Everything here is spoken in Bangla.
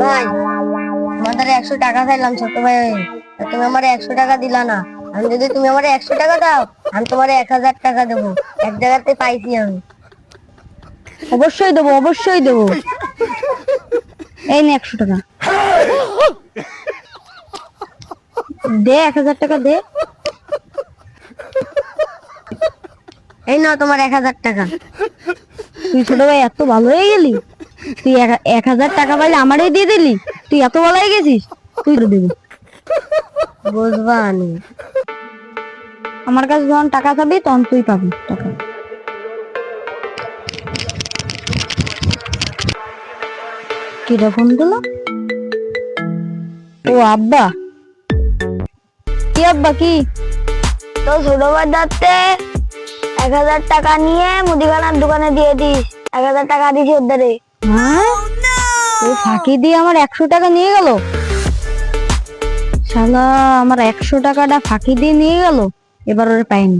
ভাই আমাদের একশো টাকা চাইলাম ছোট ভাই। তুমি আমার একশো টাকা দিলা না। আমি যদি তুমি আমার একশো টাকা দাও, আমি তোমার এক হাজার টাকা দেবো। এক জায়গাতে পাইছি আমি। অবশ্যই দেবো অবশ্যই দেবো। এই নে একশো টাকা। দে এক হাজার টাকা, দে। এই নাও তোমার এক হাজার টাকা। তুই ছোট ভাই, এত ভালো হয়ে গেলি। তুই এক- হাজার টাকা পাইলে আমারই দিয়ে দিলি? তুই এত হয়ে গেছিস? তুই আমার কাছে যখন টাকা পাবি তখন তুই পাবি টাকা। কিরা ফোন দিল ও আব্বা। কি আব্বা, কি? তো ছোট দাঁতে এক হাজার টাকা নিয়ে মুদিখানার দোকানে দিয়ে দিস। এক হাজার টাকা দিছি ওদের ও ফাঁকি দিয়ে আমার একশো টাকা নিয়ে গেল। শালা আমার একশো টাকাটা ফাঁকি দিয়ে নিয়ে গেল। এবার ওর পাইনি।